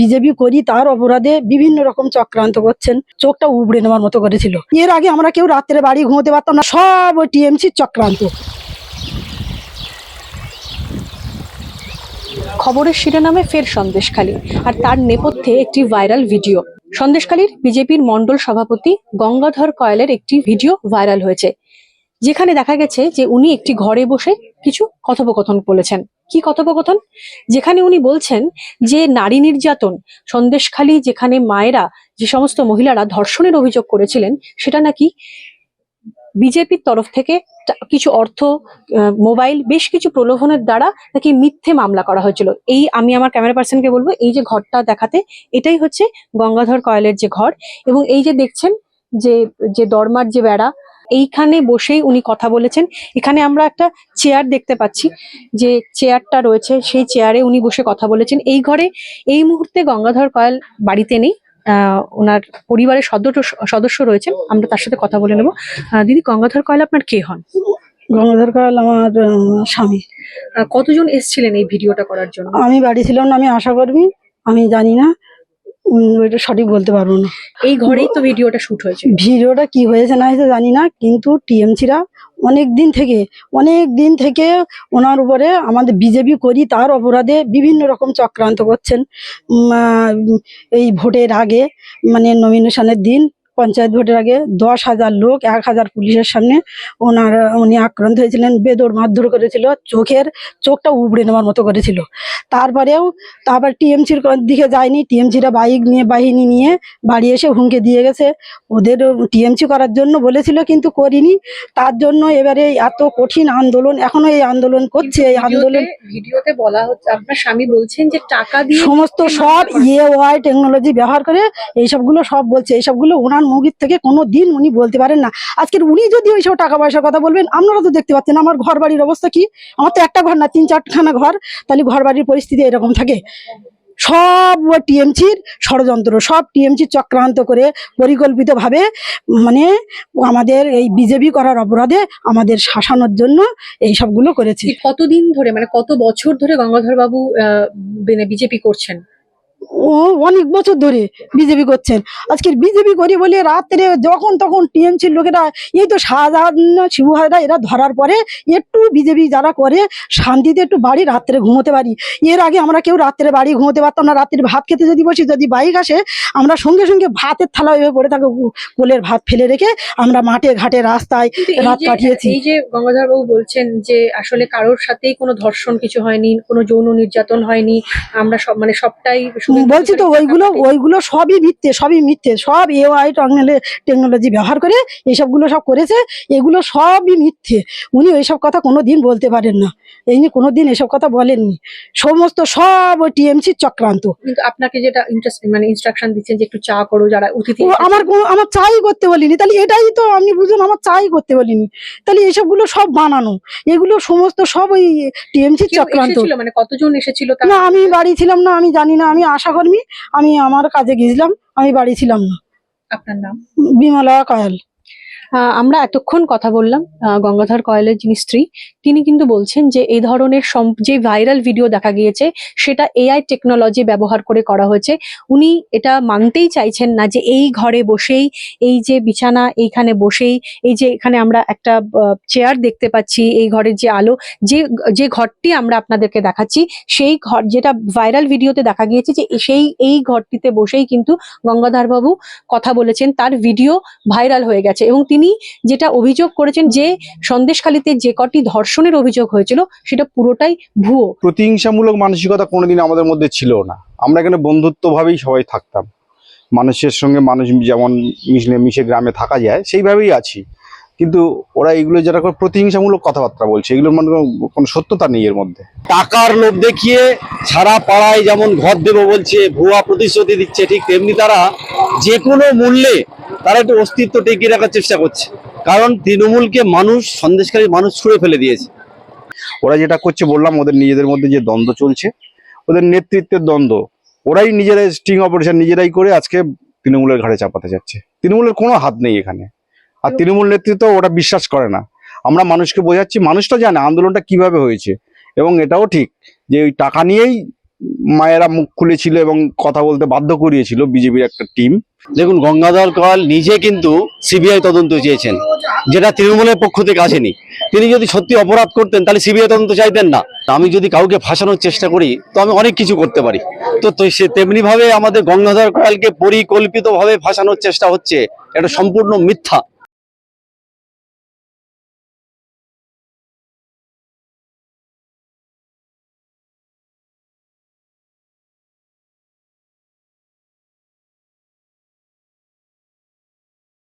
BJP করি, তার অপরাধে বিভিন্ন রকম চক্রান্ত করছেন। চোখটা উবড়ে নেওয়ার মতো করেছিল। এর আগে আমরা কেউ রাত্রে বাড়ি ঘুমোতে পারতাম না, সব ওই টিএমসি চক্রান্ত। খবরের শিরোনামে ফের সন্দেশখালী, আর তার নেপথ্যে একটি ভাইরাল ভিডিও। সন্দেশখালীর বিজেপির মণ্ডল সভাপতি গঙ্গাধর কয়ালের একটি ভিডিও ভাইরাল হয়েছে, যেখানে দেখা গেছে যে উনি একটি ঘরে বসে কিছু কথোপকথন বলেছেন। কি কথোপকথন? যেখানে উনি বলছেন যে, নারী নির্যাতন, সন্দেশখালী যেখানে মায়েরা, যে সমস্ত মহিলারা ধর্ষণের অভিযোগ করেছিলেন, সেটা নাকি বিজেপির তরফ থেকে কিছু অর্থ মোবাইল, বেশ কিছু প্রলোভনের দ্বারা নাকি মিথ্যে মামলা করা হয়েছিল। এই আমি আমার ক্যামেরা পার্সনকে বলব, এই যে ঘরটা দেখাতে, এটাই হচ্ছে গঙ্গাধর কয়েলের যে ঘর এবং এই যে দেখছেন যে যে দরমার যে বেড়া এইখানে বসেই উনি কথা বলেছেন। এখানে আমরা একটা চেয়ার দেখতে পাচ্ছি। যে চেয়ারটা রয়েছে সেই চেয়ারে উনি বসে কথা বলেছেন। এই ঘরে এই মুহূর্তে গঙ্গাধর কয়াল বাড়িতে নেই। আহ ওনার পরিবারের সদস্য সদস্য রয়েছেন। আমরা তার সাথে কথা বলে নেব। দিদি গঙ্গাধর কয়াল আপনার কে হন? গঙ্গাধর কাল আমার স্বামী। কতজন এসেছিলেন এই ভিডিওটা করার জন্য? আমি বাড়ি ছিলাম না আমি আশা কর্মী আমি জানি না। ওইটা সঠিক বলতে পারব না। এই ঘরেই তো ভিডিওটা শুট হয়েছে ভিডিওটা কি হয়েছে না হয়েছে জানি না কিন্তু টিএমসিরা অনেক দিন থেকে অনেক দিন থেকে ওনার উপরে আমাদের বিজেপি করি তার অপরাধে বিভিন্ন রকম চক্রান্ত করছেন। এই ভোটের আগে মানে নমিনেশনের দিন। পঞ্চায়েত ভোটের আগে দশ হাজার লোক এক হাজার পুলিশের সামনে ওনার উনি আক্রান্ত হয়েছিলেন বেদর মারধর করেছিল চোখের চোখটা উবড়ে নেওয়ার মতো করেছিল। তারপরেও তারপর টিএমসির দিকে যায়নি টিএমসিরা বাইক নিয়ে বাহিনী নিয়ে বাড়ি এসে হুমকে দিয়ে গেছে। ওদের টিএমসি করার জন্য বলেছিল কিন্তু করিনি। তার জন্য এবারে এত কঠিন আন্দোলন এখনও এই আন্দোলন করছে এই আন্দোলন ভিডিওতে বলা হচ্ছে আপনার স্বামী বলছেন যে টাকা দিয়ে সমস্ত সব ইয়ে ওয়াই টেকনোলজি ব্যবহার করে এইসবগুলো সব বলছে এইসবগুলো ওনার মুখের থেকে কোনো দিন উনি বলতে পারেন না। আজকের উনি যদি ওইসব টাকা পয়সার কথা বলবেন, আপনারা তো দেখতে পাচ্ছেন আমার ঘর বাড়ির অবস্থা কি। আমার তো একটা ঘর না, তিন চারখানা ঘর। তাহলে ঘর বাড়ির পরিস্থিতি এরকম থাকে। সব টিএমসির ষড়যন্ত্র, সব টিএমসি চক্রান্ত করে পরিকল্পিতভাবে মানে আমাদের এই বিজেপি করার অপরাধে আমাদের শাসানোর জন্য এই সবগুলো করেছে। কতদিন ধরে মানে কত বছর ধরে গঙ্গাধর বাবু বিজেপি করছেন? ও অনেক বছর ধরে বিজেপি করছেন। আজকের বিজেপি করি বলে রাত্রে যখন তখন টিএমসির লোকেরা এই তো শাহজাহান শিবহারা এরা ধরার পরে একটু বিজেপি যারা করে শান্তিতে একটু বাড়ি রাত্রে ঘুমোতে পারি। এর আগে আমরা কেউ রাত্রে বাড়ি ঘুমোতে পারতাম না রাত্রে ভাত খেতে যদি বসি যদি বাইক আসে আমরা সঙ্গে সঙ্গে ভাতের থালা হয়ে পড়ে থাকো কোলের ভাত ফেলে রেখে আমরা মাঠে ঘাটে রাস্তায় রাত কাটিয়েছি। এই যে গঙ্গাধর বাবু বলছেন যে আসলে কারোর সাথেই কোনো ধর্ষণ কিছু হয়নি কোনো যৌন নির্যাতন হয়নি আমরা সব মানে সবটাই বলছি তো ওইগুলো ওইগুলো সবই মিথ্যে সবই মিথ্যে। সব এআই টেকনোলজি ব্যবহার করে এইসবগুলো সব করেছে এগুলো সবই মিথ্যে। উনি ওইসব কথা কোনো দিন বলতে পারেন না। এই নিয়ে কোনো দিন এসব কথা বলেননি। সমস্ত সব ওই টিএমসির চক্রান্ত। কিন্তু আপনাকে যেটা ইন্টারেস্ট মানে ইনস্ট্রাকশন দিচ্ছেন যে একটু চা করো যারা অতিথি আমার আমার চাই করতে বলিনি। তাহলে এটাই তো আপনি বুঝুন আমার চাই করতে বলিনি। তাহলে এইসবগুলো সব বানানো। এগুলো সমস্ত সব ওই টিএমসির কেউ চক্রান্ত। মানে কতজন এসেছিল না আমি বাড়ি ছিলাম না আমি জানি না আমি আশা কর্মী আমি আমার কাজে গিয়েছিলাম আমি বাড়ি ছিলাম না। আপনার নাম? বিমলা কয়াল। আমরা এতক্ষণ কথা বললাম গঙ্গাধর কয়েলের যিনি স্ত্রী, তিনি কিন্তু বলছেন যে এই ধরনের যে ভাইরাল ভিডিও দেখা গিয়েছে, সেটা এআই টেকনোলজি ব্যবহার করে করা হয়েছে। উনি এটা মানতেই চাইছেন না যে এই ঘরে বসেই, এই যে বিছানা এইখানে বসেই, এই যে এখানে আমরা একটা চেয়ার দেখতে পাচ্ছি, এই ঘরের যে আলো, যে যে ঘরটি আমরা আপনাদেরকে দেখাচ্ছি, সেই ঘর, যেটা ভাইরাল ভিডিওতে দেখা গিয়েছে যে সেই, এই ঘরটিতে বসেই কিন্তু গঙ্গাধর বাবু কথা বলেছেন, তার ভিডিও ভাইরাল হয়ে গেছে এবং তিনি যেটা অভিযোগ করেছেন যে সন্দেশখালীতে যে কটি ধর্ষণের অভিযোগ হয়েছিল সেটা পুরোটাই ভুয়ো। প্রতিহিংসামূলক মানসিকতা কোনোদিন আমাদের মধ্যে ছিল না। আমরা এখানে বন্ধুত্বভাবেই সবাই থাকতাম। মানুষের সঙ্গে মানুষ যেমন মিশলে মিশে গ্রামে থাকা যায় সেইভাবেই আছি। কিন্তু ওরা এগুলো যারা প্রতিহিংসামূলক কথাবার্তা বলছে এগুলোর মানে কোনো- কোনো সত্যতা নেই এর মধ্যে। টাকার লোভ দেখিয়ে সারা পাড়ায় যেমন ঘর দেবো বলছে ভুয়া প্রতিশ্রুতি দিচ্ছে ঠিক তেমনি তারা যে কোনো মূল্যে তারা একটু অস্তিত্ব টিকিয়ে রাখার চেষ্টা করছে। কারণ তৃণমূলকে মানুষ, সন্দেশকারী মানুষ ছুঁড়ে ফেলে দিয়েছে। ওরা যেটা করছে, বললাম, ওদের নিজেদের মধ্যে যে দ্বন্দ্ব চলছে, ওদের নেতৃত্বের দ্বন্দ্ব, ওরাই নিজেরাই স্টিং অপারেশন নিজেরাই করে আজকে তৃণমূলের ঘাড়ে চাপাতে যাচ্ছে। তৃণমূলের কোনো হাত নেই এখানে। আর তৃণমূল নেতৃত্ব ওটা বিশ্বাস করে না। আমরা মানুষকে বোঝাচ্ছি মানুষটা জানে আন্দোলনটা কীভাবে হয়েছে। এবং এটাও ঠিক যে ওই টাকা নিয়েই মায়েরা মুখ খুলেছিল এবং কথা বলতে বাধ্য করিয়েছিল বিজেপির একটা টিম দেখুন, গঙ্গাধর কয়াল নিজে কিন্তু সিবিআই তদন্ত চেয়েছেন, যেটা তৃণমূলের পক্ষ থেকে আসেনি। তিনি যদি সত্যি অপরাধ করতেন, তাহলে সিবিআই তদন্ত চাইতেন না। আমি যদি কাউকে ফাঁসানোর চেষ্টা করি, তো আমি অনেক কিছু করতে পারি। তো সে তেমনি ভাবে আমাদের গঙ্গাধর কয়ালকে পরিকল্পিতভাবে ফাঁসানোর চেষ্টা হচ্ছে, এটা সম্পূর্ণ মিথ্যা।